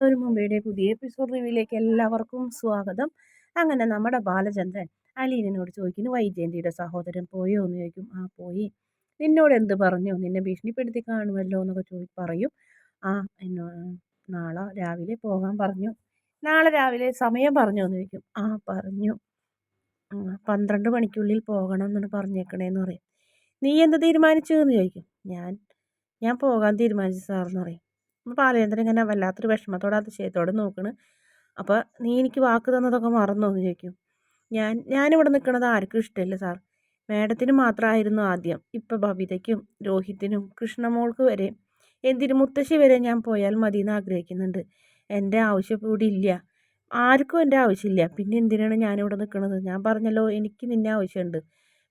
ഒരു മുംബൈയുടെ പുതിയ എപ്പിസോഡ് റിവ്യൂയിലേക്ക് എല്ലാവർക്കും സ്വാഗതം. അങ്ങനെ നമ്മുടെ ബാലചന്ദ്രൻ അലീനോട് ചോദിക്കുന്നു വൈജയന്തിയുടെ സഹോദരൻ പോയോ? എന്ന് ചോദിക്കും. ആ പോയി. നിന്നോട് എന്ത് പറഞ്ഞു? നിന്നെ ഭീഷണിപ്പെടുത്തി കാണുമല്ലോ? എന്നൊക്കെ ചോദി പറയും. ആ എന്നോ നാളെ രാവിലെ പോകാൻ പറഞ്ഞു. നാളെ രാവിലെ സമയം പറഞ്ഞു? എന്ന് ചോദിക്കും. ആ പറഞ്ഞു. പന്ത്രണ്ട് മണിക്കുള്ളിൽ പോകണം എന്നാണ് പറഞ്ഞേക്കണേന്ന് പറയും. നീ എന്ത് തീരുമാനിച്ചു? എന്ന് ചോദിക്കും. ഞാൻ ഞാൻ പോകാൻ തീരുമാനിച്ചു സാറെന്ന് പറയും. ബാലചന്ദ്രൻ ഇങ്ങനെ വല്ലാത്തൊരു വിഷമത്തോടെ അതിശയത്തോടെ നോക്കണ്. അപ്പോൾ നീ എനിക്ക് വാക്ക് തന്നതൊക്കെ മറന്നോ എന്ന് ചോദിക്കും. ഞാൻ ഞാനിവിടെ നിൽക്കുന്നത് ആർക്കും ഇഷ്ടമില്ല സാർ. മാഡത്തിന് മാത്രമായിരുന്നു ആദ്യം. ഇപ്പം ബബിതയ്ക്കും രോഹിത്തിനും കൃഷ്ണമോൾക്ക് വരെ. എന്തിനു മുത്തശ്ശി വരെ ഞാൻ പോയാൽ മതി എന്ന് ആഗ്രഹിക്കുന്നുണ്ട്. എന്റെ ആവശ്യം കൂടി ഇല്ല. ആർക്കും എന്റെ ആവശ്യമില്ല. പിന്നെ എന്തിനാണ് ഞാനിവിടെ നിൽക്കുന്നത് ഞാൻ പറഞ്ഞല്ലോ എനിക്ക് നിന്നെ ആവശ്യമുണ്ട്.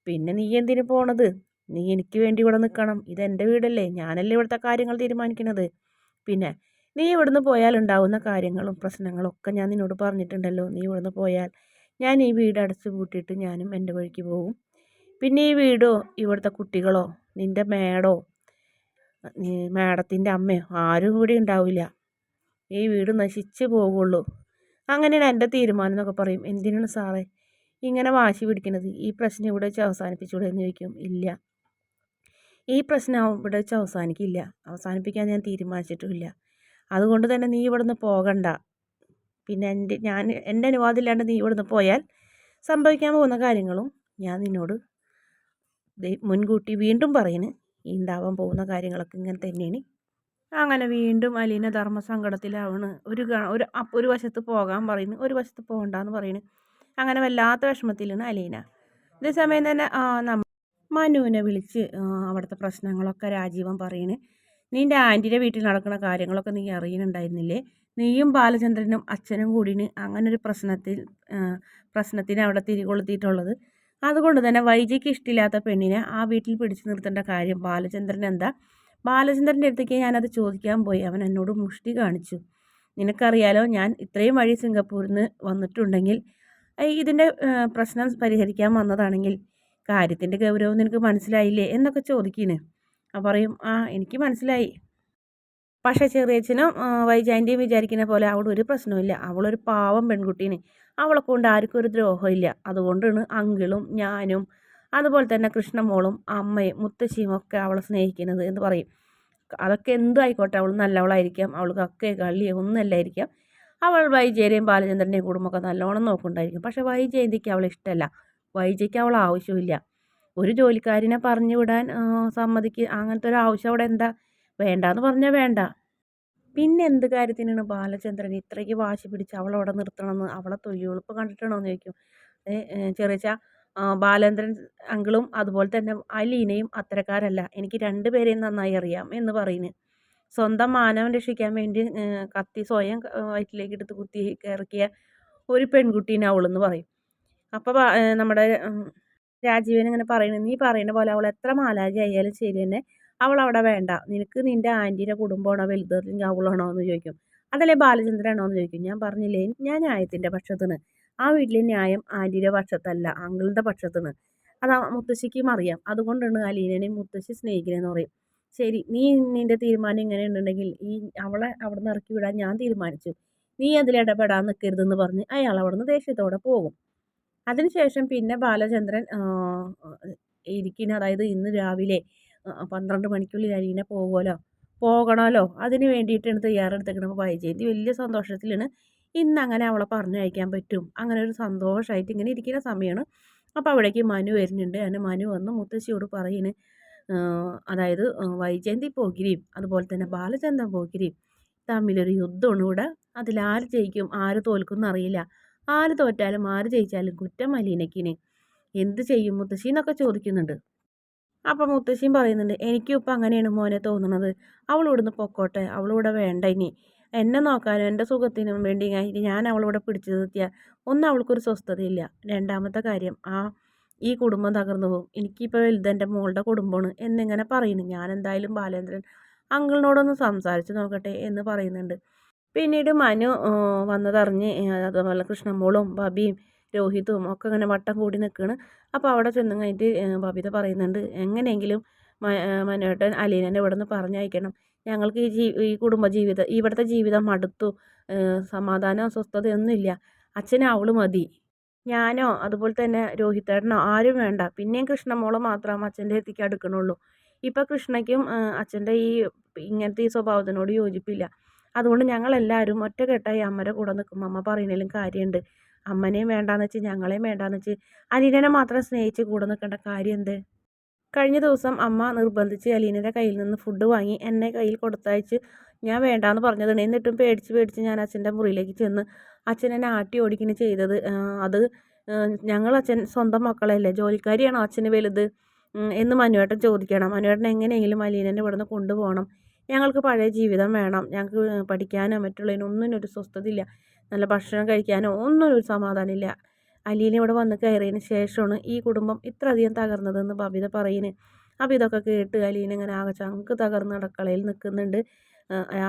പിന്നെ നീ എന്തിനു പോണത്? നീ എനിക്ക് വേണ്ടി ഇവിടെ നിൽക്കണം ഇതെന്റെ വീടല്ലേ. ഞാനല്ലേ ഇവിടുത്തെ കാര്യങ്ങൾ തീരുമാനിക്കുന്നത് പിന്നെ നീ ഇവിടുന്ന് പോയാൽ ഉണ്ടാവുന്ന കാര്യങ്ങളും പ്രശ്നങ്ങളും ഒക്കെ ഞാൻ നിന്നോട് പറഞ്ഞിട്ടുണ്ടല്ലോ. നീ ഇവിടുന്ന് പോയാൽ ഞാൻ ഈ വീട് അടച്ചു പൂട്ടിയിട്ട് ഞാനും എന്റെ വഴിക്ക് പോകും പിന്നെ ഈ വീടോ ഇവിടുത്തെ കുട്ടികളോ നിന്റെ മേടോ മേടത്തിന്റെ അമ്മയോ ആരും ഇവിടെ ഉണ്ടാവില്ല. ഈ വീട് നശിച്ച് പോകുള്ളൂ. അങ്ങനെയാണ് എന്റെ തീരുമാനം എന്നൊക്കെ പറയും. എന്തിനാണ് സാറേ ഇങ്ങനെ വാശി പിടിക്കുന്നത് ഈ പ്രശ്നം ഇവിടെ വെച്ച് അവസാനിപ്പിച്ചുകൂടെ എന്ന് ചോദിക്കും. ഇല്ല. ഈ പ്രശ്നം ഇവിടെ വെച്ച് അവസാനിക്കില്ല. അവസാനിപ്പിക്കാൻ ഞാൻ തീരുമാനിച്ചിട്ടുമില്ല. അതുകൊണ്ട് തന്നെ നീ ഇവിടുന്ന് പോകണ്ട. പിന്നെ എന്റെ ഞാൻ എന്റെ അനുവാദമില്ലാണ്ട് നീ ഇവിടുന്ന് പോയാൽ സംഭവിക്കാൻ പോകുന്ന കാര്യങ്ങളും ഞാൻ നിന്നോട് മുൻകൂട്ടി വീണ്ടും പറയുന്നു ഉണ്ടാവാൻ പോകുന്ന കാര്യങ്ങളൊക്കെ ഇങ്ങനെ തന്നെയാണ്. അങ്ങനെ വീണ്ടും അലീന ധർമ്മസങ്കടത്തിലാവണ്. ഒരു ഒരു ഒരു വശത്ത് പോകാൻ പറയുന്നു ഒരു വശത്ത് പോകണ്ടെന്ന് പറയുന്നു. അങ്ങനെ വല്ലാത്ത വിഷമത്തിലാണ് അലീന. ഇതേ തന്നെ നമ്മൾ മനുവിനെ വിളിച്ച് അവിടുത്തെ പ്രശ്നങ്ങളൊക്കെ രാജീവൻ പറയണേ. നിന്റെ ആന്റിയുടെ വീട്ടിൽ നടക്കുന്ന കാര്യങ്ങളൊക്കെ നീ അറിയുന്നുണ്ടായിരുന്നില്ലേ നീയും ബാലചന്ദ്രനും അച്ഛനും കൂടിന് അങ്ങനെ ഒരു പ്രശ്നത്തിൽ പ്രശ്നത്തിന് അവിടെ തിരികൊളുത്തിയിട്ടുള്ളത്. അതുകൊണ്ട് തന്നെ വൈജയ്ക്ക് ഇഷ്ടമില്ലാത്ത പെണ്ണിനെ ആ വീട്ടിൽ പിടിച്ചു നിർത്തേണ്ട കാര്യം ബാലചന്ദ്രൻ എന്താ? ബാലചന്ദ്രന്റെ അടുത്തേക്ക് ഞാനത് ചോദിക്കാൻ പോയി. അവൻ എന്നോട് മുഷ്ടി കാണിച്ചു. നിനക്കറിയാലോ ഞാൻ ഇത്രയും വഴി സിംഗപ്പൂരിൽ നിന്ന് വന്നിട്ടുണ്ടെങ്കിൽ ഇതിന്റെ പ്രശ്നം പരിഹരിക്കാൻ വന്നതാണെങ്കിൽ കാര്യത്തിന്റെ ഗൗരവം നിനക്ക് മനസ്സിലായില്ലേ? എന്നൊക്കെ ചോദിക്കുന്നു അപ്പോൾ പറയും ആ എനിക്ക് മനസ്സിലായി. പക്ഷേ ചെറിയച്ഛനും വൈജാന്റെയും വിചാരിക്കുന്ന പോലെ അവിടെ ഒരു പ്രശ്നമില്ല അവളൊരു പാവം പെൺകുട്ടീനെ. അവളെ കൊണ്ട് ആർക്കും ഒരു ദ്രോഹമില്ല അതുകൊണ്ടാണ് അങ്കിളും ഞാനും അതുപോലെ തന്നെ കൃഷ്ണമോളും അമ്മയും മുത്തശ്ശിയും ഒക്കെ അവളെ സ്നേഹിക്കുന്നത് എന്ന് പറയും. അതൊക്കെ എന്തും ആയിക്കോട്ടെ അവൾ നല്ലവളായിരിക്കാം. അവൾക്ക് ഒക്കെ ഒന്നല്ലായിരിക്കാം അവൾ വൈജയരെയും ബാലചന്ദ്രനെയും കുടുംബമൊക്കെ നല്ലോണം നോക്കുന്നുണ്ടായിരിക്കും. പക്ഷേ വൈജയന്തിക്ക് അവളെ ഇഷ്ടമല്ല. വൈജയ്ക്ക് അവൾ ആവശ്യമില്ല ഒരു ജോലിക്കാരനെ പറഞ്ഞു വിടാൻ സമ്മതിക്ക് അങ്ങനത്തെ ഒരു ആവശ്യം അവിടെ എന്താ? വേണ്ടാന്ന് പറഞ്ഞാൽ വേണ്ട. പിന്നെ എന്ത് കാര്യത്തിനാണ് ബാലചന്ദ്രൻ ഇത്രയ്ക്ക് വാശി പിടിച്ച് അവളവിടെ നിർത്തണമെന്ന്? അവളെ തൊയ്യുളുപ്പ് കണ്ടിട്ടാണോ എന്ന് ചോദിക്കും ചെറിയ ബാലചന്ദ്രൻ അങ്കിളും അതുപോലെ തന്നെ അലീനയും അത്തരക്കാരല്ല. എനിക്ക് രണ്ടുപേരെയും നന്നായി അറിയാം എന്ന് പറയുന്നു. സ്വന്തം മാനവൻ രക്ഷിക്കാൻ വേണ്ടി കത്തി സ്വയം വയറ്റിലേക്ക് എടുത്ത് കുത്തി ഇറക്കിയ ഒരു പെൺകുട്ടീനെ അവളെന്ന് പറയും. അപ്പോൾ നമ്മുടെ രാജീവൻ ഇങ്ങനെ പറയുന്നത് നീ പറയുന്ന പോലെ അവൾ എത്ര മാലാജി ആയാലും ശരി തന്നെ അവൾ അവിടെ വേണ്ട. നിനക്ക് നിന്റെ ആന്റീന്റെ കുടുംബമാണോ വലുത് അല്ലെങ്കിൽ അവളാണോ എന്ന് ചോദിക്കും. അതല്ലേ ബാലചന്ദ്രനാണോ എന്ന് ചോദിക്കും. ഞാൻ പറഞ്ഞില്ലേ ഞാൻ ന്യായത്തിന്റെ പക്ഷത്തിന് ആ വീട്ടിലെ ന്യായം ആന്റീന്റെ പക്ഷത്തല്ല അങ്കിളുടെ പക്ഷത്തിന് അത് മുത്തശ്ശിക്കും അറിയാം. അതുകൊണ്ടാണ് അലീനനെയും മുത്തശ്ശി സ്നേഹിക്കുന്നതെന്ന് പറയും. ശരി നീ നിന്റെ തീരുമാനം ഇങ്ങനെ ഉണ്ടെങ്കിൽ ഈ അവളെ അവിടെ നിന്ന് ഇറക്കി വിടാൻ ഞാൻ തീരുമാനിച്ചു. നീ അതിൽ ഇടപെടാൻ നിൽക്കരുതെന്ന് പറഞ്ഞ് അയാൾ അവിടെ നിന്ന് ദേഷ്യത്തോടെ പോകും. അതിനുശേഷം പിന്നെ ബാലചന്ദ്രൻ ഇരിക്കുന്ന അതായത് ഇന്ന് രാവിലെ പന്ത്രണ്ട് മണിക്കുള്ളിൽ അരീന പോകുമല്ലോ പോകണമല്ലോ? അതിന് വേണ്ടിയിട്ടാണ് തയ്യാറെടുത്തേക്കുന്നത് അപ്പോൾ വൈജയന്തി വലിയ സന്തോഷത്തിലാണ്. ഇന്ന് അങ്ങനെ അവളെ പറഞ്ഞു പറഞ്ഞയക്കാൻ പറ്റും. അങ്ങനെ ഒരു സന്തോഷമായിട്ട് ഇങ്ങനെ ഇരിക്കുന്ന സമയമാണ്. അപ്പോൾ അവിടേക്ക് മനു വരുന്നുണ്ട്. അങ്ങനെ മനു വന്ന് മുത്തശ്ശിയോട് പറയുന്നു അതായത് വൈജയന്തി പോകിരിയും അതുപോലെ തന്നെ ബാലചന്ദ്രൻ പോകിരിയും തമ്മിലൊരു യുദ്ധമാണ് ഇവിടെ. അതിലാര് ജയിക്കും? ആര് തോൽക്കും എന്നറിയില്ല. ആര് തോറ്റാലും ആര് ജയിച്ചാലും കുറ്റം മലീനക്കിനെ എന്ത് ചെയ്യും മുത്തശ്ശി എന്നൊക്കെ ചോദിക്കുന്നുണ്ട്. അപ്പം മുത്തശ്ശിയും പറയുന്നുണ്ട് എനിക്കും ഇപ്പം അങ്ങനെയാണ് മോനെ തോന്നുന്നത് അവളിവിടുന്ന് പൊക്കോട്ടെ അവളിവിടെ വേണ്ട ഇനി. എന്നെ നോക്കാനും എന്റെ സുഖത്തിനും വേണ്ടി ഇനി ഞാൻ അവളിവിടെ പിടിച്ചു നിർത്തിയാൽ ഒന്നും അവൾക്കൊരു സ്വസ്ഥതയില്ല. രണ്ടാമത്തെ കാര്യം ആ ഈ കുടുംബം തകർന്നു പോകും. എനിക്കിപ്പോൾ വലുത് എന്റെ മോളുടെ കുടുംബമാണ് എന്നിങ്ങനെ പറയുന്നു. ഞാൻ എന്തായാലും ബാലേന്ദ്രൻ അങ്കിളിനോടൊന്ന് സംസാരിച്ച് നോക്കട്ടെ എന്ന് പറയുന്നുണ്ട്. പിന്നീട് മനു വന്നതറിഞ്ഞ് അതുപോലെ കൃഷ്ണമോളും ബബിയും രോഹിതും ഒക്കെ ഇങ്ങനെ വട്ടം കൂടി നിൽക്കുകയാണ് അപ്പോൾ അവിടെ ചെന്ന് കഴിഞ്ഞിട്ട് ബബിത പറയുന്നുണ്ട് എങ്ങനെയെങ്കിലും മനുവേട്ടൻ അലീനനെ ഇവിടെ നിന്ന് പറഞ്ഞയക്കണം. ഞങ്ങൾക്ക് ഈ ജീ ഈ കുടുംബജീവിതം ഇവിടുത്തെ ജീവിതം മടുത്തു. സമാധാനം സ്വസ്ഥതയൊന്നുമില്ല അച്ഛന് അവൾ മതി. ഞാനോ അതുപോലെ തന്നെ രോഹിത്തേട്ടനോ ആരും വേണ്ട. പിന്നെയും കൃഷ്ണമോൾ മാത്രം അച്ഛന്റെ എത്തിക്ക് അടുക്കണുള്ളൂ. ഇപ്പം കൃഷ്ണയ്ക്കും അച്ഛന്റെ ഈ ഇങ്ങനത്തെ ഈ സ്വഭാവത്തിനോട് യോജിപ്പില്ല. അതുകൊണ്ട് ഞങ്ങളെല്ലാവരും ഒറ്റക്കെട്ടായി അമ്മയുടെ കൂടെ നിൽക്കും അമ്മ പറയുന്നതിലും കാര്യമുണ്ട്. അമ്മനെയും വേണ്ടാന്ന് വെച്ച് ഞങ്ങളെയും വേണ്ടാന്ന് വെച്ച് അലീനനെ മാത്രം സ്നേഹിച്ച് കൂടെ നിൽക്കേണ്ട കാര്യം എന്ത്? കഴിഞ്ഞ ദിവസം അമ്മ നിർബന്ധിച്ച് അലീനയുടെ കയ്യിൽ നിന്ന് ഫുഡ് വാങ്ങി എന്നെ കയ്യിൽ കൊടുത്തയച്ച് ഞാൻ വേണ്ടാന്ന് പറഞ്ഞതാണ് എന്നിട്ടും പേടിച്ച് പേടിച്ച് ഞാൻ അച്ഛന്റെ മുറിയിലേക്ക് ചെന്ന് അച്ഛൻ എന്നെ ആട്ടി ഓടിക്കുന്ന ചെയ്തത്. അത് ഞങ്ങൾ അച്ഛൻ സ്വന്തം മക്കളല്ലേ ജോലിക്കാരിയാണോ അച്ഛന് വലുത്? എന്ന് മനുവേട്ടൻ ചോദിക്കണം മനുവേട്ടൻ എങ്ങനെയെങ്കിലും ഇവിടെ നിന്ന് കൊണ്ടുപോകണം. ഞങ്ങൾക്ക് പഴയ ജീവിതം വേണം. ഞങ്ങൾക്ക് പഠിക്കാനോ മറ്റുള്ളതിനോ ഒന്നിനും ഒരു സ്വസ്ഥതയില്ല. നല്ല ഭക്ഷണം കഴിക്കാനോ ഒന്നും ഒരു സമാധാനമില്ല. അലീന ഇവിടെ വന്ന് കയറിയതിന് ശേഷമാണ് ഈ കുടുംബം ഇത്രയധികം തകർന്നതെന്ന് ബബിത പറയുന്നത് അപ്പോൾ ഇതൊക്കെ കേട്ട് അലീന ഇങ്ങനെ ആകെ ചങ്ക് തകർന്ന് അടക്കളയിൽ നിൽക്കുന്നുണ്ട്.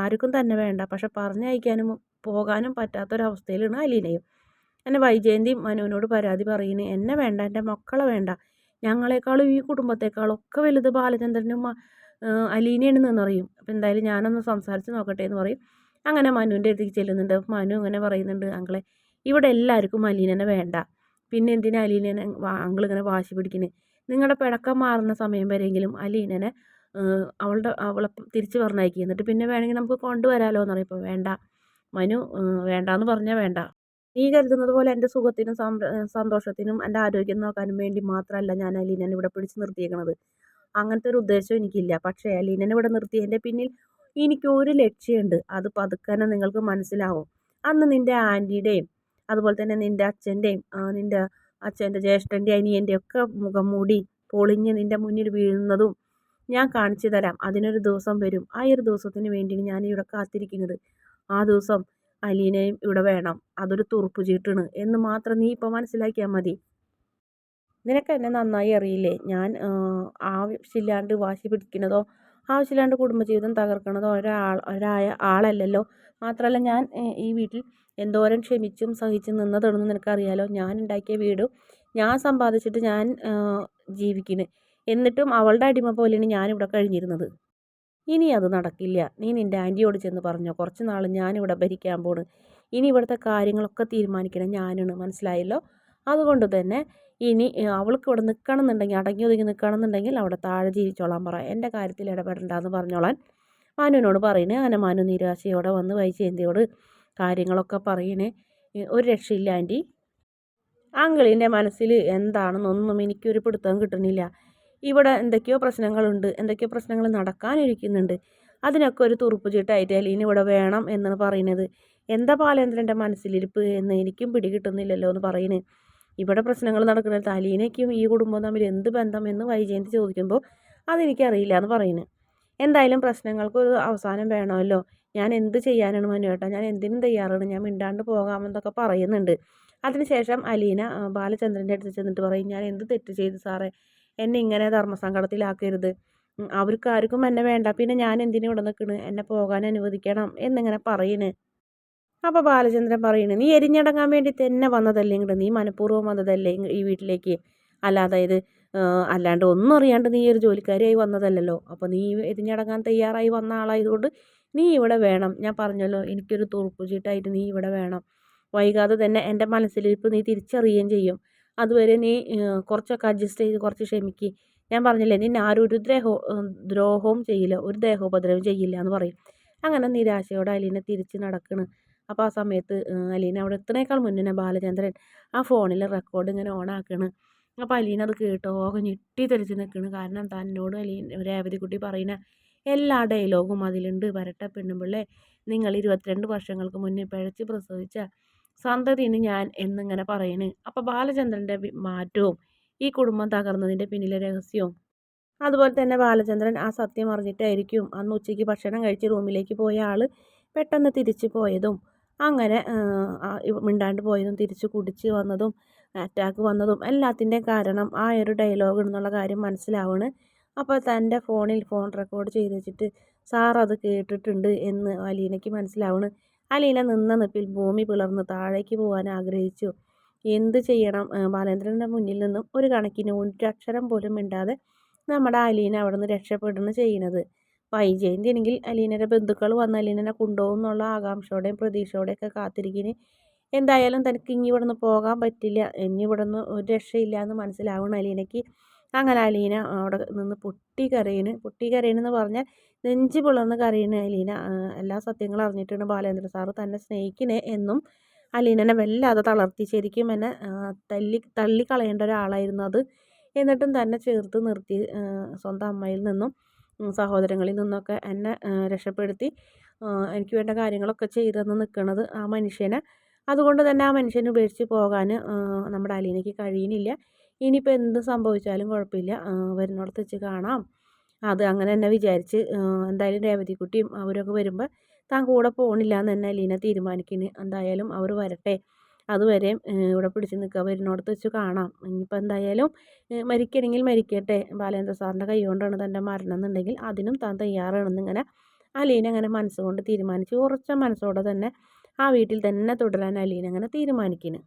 ആർക്കും തന്നെ വേണ്ട. പക്ഷെ പറഞ്ഞയക്കാനും പോകാനും പറ്റാത്തൊരവസ്ഥയിലാണ് അലീനയും. എന്നെ വൈജയന്തി മനുവിനോട് പരാതി പറയുന്നു എന്നെ വേണ്ട എന്റെ മക്കളെ വേണ്ട. ഞങ്ങളെക്കാളും ഈ കുടുംബത്തെക്കാളും ഒക്കെ വലുത് ബാലചന്ദ്രനും അലീനയാണെന്ന് അറിയും അപ്പോൾ എന്തായാലും ഞാനൊന്ന് സംസാരിച്ച് നോക്കട്ടെ എന്ന് പറയും. അങ്ങനെ മനുവിന്റെ അടുത്തേക്ക് ചെല്ലുന്നുണ്ട്. മനു അങ്ങനെ പറയുന്നുണ്ട് അങ്കളെ ഇവിടെ എല്ലാവർക്കും അലീനനെ വേണ്ട. പിന്നെ എന്തിനാ അലീനനെ അങ്കിളിങ്ങനെ വാശി പിടിക്കുന്നത് നിങ്ങളുടെ പിണക്കം മാറുന്ന സമയം വരെയെങ്കിലും അലീനനെ അവളുടെ അവളെ തിരിച്ച് പറഞ്ഞയക്കി. എന്നിട്ട് പിന്നെ വേണമെങ്കിൽ നമുക്ക് കൊണ്ടുവരാമല്ലോ എന്ന് പറയും. ഇപ്പോൾ വേണ്ട. മനു വേണ്ടാന്ന് പറഞ്ഞാൽ വേണ്ട. നീ കരുതുന്നത് പോലെ എന്റെ സുഖത്തിനും സന്തോഷത്തിനും എന്റെ ആരോഗ്യം നോക്കാനും വേണ്ടി മാത്രമല്ല ഞാൻ അലീനനെ ഇവിടെ പിടിച്ച് നിർത്തിയേക്കണത്. അങ്ങനത്തെ ഒരു ഉദ്ദേശം എനിക്കില്ല. പക്ഷേ അലീനനെ ഇവിടെ നിർത്തിയതിന്റെ പിന്നിൽ എനിക്കൊരു ലക്ഷ്യമുണ്ട്. അത് പതുക്കനെ നിങ്ങൾക്ക് മനസ്സിലാവും. അന്ന് നിന്റെ ആന്റിയുടെയും അതുപോലെ തന്നെ നിന്റെ അച്ഛന്റെയും നിന്റെ അച്ഛന്റെ ജ്യേഷ്ഠന്റെ അനിയന്റെ ഒക്കെ മുഖം മൂടി പൊളിഞ്ഞ് നിന്റെ മുന്നിൽ വീഴുന്നതും ഞാൻ കാണിച്ചു തരാം. അതിനൊരു ദിവസം വരും. ആ ഒരു ദിവസത്തിന് വേണ്ടിയാണ് ഞാൻ ഇവിടെ കാത്തിരിക്കുന്നത്. ആ ദിവസം അലീനയും ഇവിടെ വേണം. അതൊരു തുറുപ്പ് ചീട്ടാണ് എന്ന് മാത്രം നീ ഇപ്പോൾ മനസ്സിലാക്കിയാൽ മതി. നിനക്ക് എന്നെ നന്നായി അറിയില്ലേ? ഞാൻ ആവശ്യമില്ലാണ്ട് വാശി പിടിക്കുന്നതോ ആവശ്യമില്ലാണ്ട് കുടുംബജീവിതം തകർക്കുന്നതോ ഒരാൾ ഒരായ ആളല്ലല്ലോ. മാത്രമല്ല ഞാൻ ഈ വീട്ടിൽ എന്തോരം ക്ഷമിച്ചും സഹിച്ചും നിന്നതാണെന്ന് നിനക്കറിയാലോ? ഞാൻ ഉണ്ടാക്കിയ വീടും ഞാൻ സമ്പാദിച്ചിട്ട് ഞാൻ ജീവിക്കുന്നു എന്നിട്ടും അവളുടെ അടിമ പോലെയാണ് ഞാനിവിടെ കഴിഞ്ഞിരുന്നത്. ഇനി അത് നടക്കില്ല. നീ നിന്റെ ആന്റിയോട് ചെന്ന് പറഞ്ഞോ. കുറച്ച് നാൾ ഞാനിവിടെ ഭരിക്കാൻ പോണ്. ഇനി ഇവിടുത്തെ കാര്യങ്ങളൊക്കെ തീരുമാനിക്കണം ഞാനാണ്. മനസ്സിലായല്ലോ? അതുകൊണ്ട് തന്നെ ഇനി അവൾക്ക് ഇവിടെ നിൽക്കണം എന്നുണ്ടെങ്കിൽ അടങ്ങി ഒതുങ്ങി നിൽക്കണം എന്നുണ്ടെങ്കിൽ അവിടെ താഴെ ജീവിച്ചോളാൻ പറ. എന്റെ കാര്യത്തിൽ ഇടപെടണ്ടെന്ന് പറഞ്ഞോളാൻ മാനുവിനോട് പറയണേ. അങ്ങനെ മനു നിരാശയോടെ വന്ന് വൈചേന്തിയോട് കാര്യങ്ങളൊക്കെ പറയണേ. ഒരു രക്ഷയില്ല ആന്റി. അങ്കിളിന്റെ മനസ്സിൽ എന്താണെന്നൊന്നും എനിക്കൊരു പിടുത്തം കിട്ടുന്നില്ല ഇവിടെ എന്തൊക്കെയോ പ്രശ്നങ്ങളുണ്ട്. എന്തൊക്കെയോ പ്രശ്നങ്ങൾ നടക്കാനിരിക്കുന്നുണ്ട്. അതിനൊക്കെ ഒരു തുറുപ്പ് ചീട്ടായിട്ട് ഇനി ഇവിടെ വേണം എന്നാണ് പറയുന്നത് എന്താ ബാലേന്ദ്രന്റെ മനസ്സിലിരിപ്പ് എന്ന് എനിക്കും പിടികിട്ടുന്നില്ലല്ലോ എന്ന് പറയുന്നത് ഇവിടെ പ്രശ്നങ്ങൾ നടക്കുന്നത് അലീനയ്ക്കും ഈ കുടുംബവും തമ്മിൽ എന്ത് ബന്ധം എന്ന് വൈജയന്തി ചോദിക്കുമ്പോൾ അതെനിക്കറിയില്ല എന്ന് പറയുന്നു. എന്തായാലും പ്രശ്നങ്ങൾക്ക് ഒരു അവസാനം വേണമല്ലോ. ഞാൻ എന്ത് ചെയ്യാനാണ് മനുവേട്ട ഞാൻ എന്തിനും തയ്യാറാണ്. ഞാൻ മിണ്ടാണ്ട് പോകാമെന്നൊക്കെ പറയുന്നുണ്ട്. അതിനുശേഷം അലീന ബാലചന്ദ്രന്റെ അടുത്ത് ചെന്നിട്ട് പറയും ഞാൻ എന്ത് തെറ്റ് ചെയ്തു സാറേ? എന്നെ ഇങ്ങനെ ധർമ്മസങ്കടത്തിലാക്കരുത്. അവർക്ക് ആർക്കും എന്നെ വേണ്ട. പിന്നെ ഞാൻ എന്തിനും ഇവിടെ നിൽക്കണ്? എന്നെ പോകാൻ അനുവദിക്കണം എന്നിങ്ങനെ പറയുന്നു. അപ്പോൾ ബാലചന്ദ്രൻ പറയുന്നു നീ എരിഞ്ഞടങ്ങാൻ വേണ്ടി തന്നെ വന്നതല്ലേ ഇങ്ങോട്ട് നീ മനഃപൂർവം വന്നതല്ലേ ഈ വീട്ടിലേക്ക്? അല്ലാതെ ഇത് അല്ലാണ്ട് ഒന്നും അറിയാണ്ട് നീ ഒരു ജോലിക്കാരിയായി വന്നതല്ലല്ലോ. അപ്പോൾ നീ എരിഞ്ഞടങ്ങാൻ തയ്യാറായി വന്ന ആളായതുകൊണ്ട് നീ ഇവിടെ വേണം. ഞാൻ പറഞ്ഞല്ലോ എനിക്കൊരു തുറുപ്പ് ചീട്ടായിട്ട് നീ ഇവിടെ വേണം. വൈകാതെ തന്നെ എന്റെ മനസ്സിലിരിപ്പ് നീ തിരിച്ചറിയുകയും ചെയ്യും. അതുവരെ നീ കുറച്ചൊക്കെ അഡ്ജസ്റ്റ് ചെയ്ത് കുറച്ച് ക്ഷമിക്ക്. ഞാൻ പറഞ്ഞില്ലേ നിന്നെ ആരും ഒരു ദ്രോഹോ ദ്രോഹവും ചെയ്യില്ല ഒരു ദേഹോപദ്രവം ചെയ്യില്ല എന്ന് പറയും. അങ്ങനെ നിരാശയോടെ അലീനെ തിരിച്ച് നടക്കണ്. അപ്പോൾ ആ സമയത്ത് അലീന അവിടെ എത്തുന്നേക്കാൾ മുന്നേ ബാലചന്ദ്രൻ ആ ഫോണിൽ റെക്കോർഡ് ഇങ്ങനെ ഓൺ ആക്കണ്. അപ്പോൾ അലീന അത് കേട്ടോ ഓകെ ഞെട്ടി തെളിച്ച് നിൽക്കണ് കാരണം തന്നോട് അലീന രേവതിക്കുട്ടി പറയുന്ന എല്ലാ ഡയലോഗും അതിലുണ്ട്. വരട്ട പെണ്ണുമ്പിള്ളെ നിങ്ങൾ ഇരുപത്തിരണ്ട് വർഷങ്ങൾക്ക് മുന്നേ പിഴച്ച് പ്രസവിച്ച സന്തതിന് ഞാൻ എന്നിങ്ങനെ പറയണ്. അപ്പോൾ ബാലചന്ദ്രന്റെ മാറ്റവും ഈ കുടുംബം തകർന്നതിന്റെ പിന്നിലെ രഹസ്യവും. അതുപോലെ തന്നെ ബാലചന്ദ്രൻ ആ സത്യം അറിഞ്ഞിട്ടായിരിക്കും അന്ന് ഉച്ചയ്ക്ക് ഭക്ഷണം കഴിച്ച് റൂമിലേക്ക് പോയ ആൾ പെട്ടെന്ന് തിരിച്ചു പോയതും അങ്ങനെ മിണ്ടാണ്ട് പോയതും തിരിച്ച് കുടിച്ച് വന്നതും അറ്റാക്ക് വന്നതും എല്ലാത്തിന്റെയും കാരണം ആ ഒരു ഡയലോഗ് എന്നുള്ള കാര്യം മനസ്സിലാവണ്. അപ്പോൾ തന്റെ ഫോണിൽ ഫോൺ റെക്കോർഡ് ചെയ്ത് വെച്ചിട്ട് സാർ അത് കേട്ടിട്ടുണ്ട് എന്ന് അലീനയ്ക്ക് മനസ്സിലാവണ്. അലീന നിന്ന നിപ്പിൽ ഭൂമി പിളർന്ന് താഴേക്ക് പോകാൻ ആഗ്രഹിച്ചു. എന്ത് ചെയ്യണം? ബാലേന്ദ്രന്റെ മുന്നിൽ നിന്നും ഒരു കണക്കിന് ഒരക്ഷരം പോലും മിണ്ടാതെ നമ്മുടെ അലീന അവിടെ നിന്ന് രക്ഷപ്പെടുന്നു ചെയ്യുന്നത്. വൈജയന്തി അല്ലെങ്കിൽ അലീനയുടെ ബന്ധുക്കൾ വന്ന് അലീനനെ കൊണ്ടുപോകും എന്നുള്ള ആകാംക്ഷയോടെയും പ്രതീക്ഷയോടെയൊക്കെ കാത്തിരിക്കുന്നു. എന്തായാലും തനിക്ക് ഇനി ഇവിടെ നിന്ന് പോകാൻ പറ്റില്ല. ഇനി ഇവിടെ നിന്ന് ഒരു രക്ഷയില്ല എന്ന് മനസ്സിലാവണം അലീനയ്ക്ക്. അങ്ങനെ അലീന അവിടെ നിന്ന് പൊട്ടി കരയിന് പൊട്ടി കരയണെന്ന് പറഞ്ഞാൽ നെഞ്ചു പിളർന്ന് കരയണ് അലീന. എല്ലാ സത്യങ്ങളും അറിഞ്ഞിട്ടാണ് ബാലേന്ദ്ര സാറ് തന്നെ സ്നേഹിക്കണേ എന്നും അലീനനെ വല്ലാതെ തളർത്തി ശരിക്കും എന്നെ തല്ലി തള്ളിക്കളയേണ്ട ഒരാളായിരുന്നു അത്. എന്നിട്ടും തന്നെ ചേർത്ത് നിർത്തി സ്വന്തം അമ്മയിൽ നിന്നും. സഹോദരങ്ങളിൽ നിന്നൊക്കെ എന്നെ രക്ഷപ്പെടുത്തി എനിക്ക് വേണ്ട കാര്യങ്ങളൊക്കെ ചെയ്തെന്ന് നിൽക്കുന്നത് ആ മനുഷ്യനെ. അതുകൊണ്ട് തന്നെ ആ മനുഷ്യനെ ഉപേക്ഷിച്ച് പോകാൻ നമ്മുടെ അലീനയ്ക്ക് കഴിയുന്നില്ല. ഇനിയിപ്പോൾ എന്ത് സംഭവിച്ചാലും കുഴപ്പമില്ല. വരുന്നിടത്ത് വെച്ച് കാണാം. അത് അങ്ങനെ തന്നെ വിചാരിച്ച് എന്തായാലും രേവതിക്കുട്ടിയും അവരൊക്കെ വരുമ്പോൾ താൻ കൂടെ പോകണില്ല എന്ന് തന്നെ അലീന തീരുമാനിക്കുന്നു എന്തായാലും അവർ വരട്ടെ. അതുവരെയും ഇവിടെ പിടിച്ച് നിൽക്കുക വരുന്നിടത്ത് വെച്ച് കാണാം. ഇനിയിപ്പോൾ എന്തായാലും മരിക്കണമെങ്കിൽ മരിക്കട്ടെ. ബാലേന്ദ്ര സാറിന്റെ കൈ കൊണ്ടാണ് തന്റെ മരണം എന്നുണ്ടെങ്കിൽ അതിനും താൻ തയ്യാറാണെന്നിങ്ങനെ അലീന അങ്ങനെ മനസ്സുകൊണ്ട് തീരുമാനിച്ച് ഉറച്ച മനസ്സോടെ തന്നെ ആ വീട്ടിൽ തന്നെ തുടരാൻ അലീന അങ്ങനെ തീരുമാനിക്കുന്നു